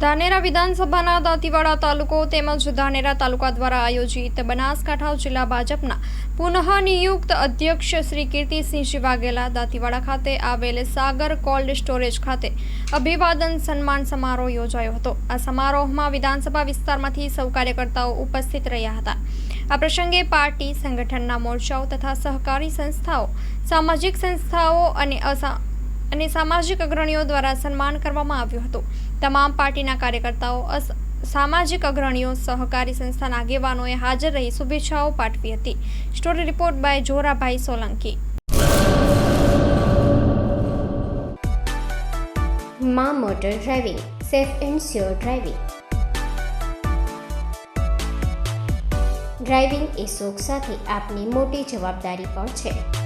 ધાનેરા વિધાનસભાના દાંતીવાડા તાલુકો તેમજ ધાનેરા તાલુકા દ્વારા આયોજિત બનાસકાંઠા જિલ્લા ભાજપના પુનઃ નિયુક્ત અધ્યક્ષ શ્રી કીર્તિસિંહ વાઘેલા દાંતીવાડા ખાતે આવેલ સાગર કોલ્ડ સ્ટોરેજ ખાતે અભિવાદન સન્માન સમારોહ યોજાયો હતો. આ સમારોહમાં વિધાનસભા વિસ્તારમાંથી સૌ કાર્યકર્તાઓ ઉપસ્થિત રહ્યા હતા. આ પ્રસંગે પાર્ટી, સંગઠનના મોરચાઓ તથા સહકારી સંસ્થાઓ, સામાજિક સંસ્થાઓ અને અને સામાજિક અગ્રણીઓ દ્વારા સન્માન કરવામાં આવ્યું હતું. તમામ પાર્ટીના કાર્યકર્તાઓ સામાજિક અગ્રણીઓ, સહકારી સંસ્થાના આગેવાનોએ હાજર રહી શુભેચ્છાઓ પાઠવી હતી. Story report by Jorabhai Solanki. મા motor driving, safe and sure driving. Driving એ શોખ સાથે આપની મોટી જવાબદારી પણ છે.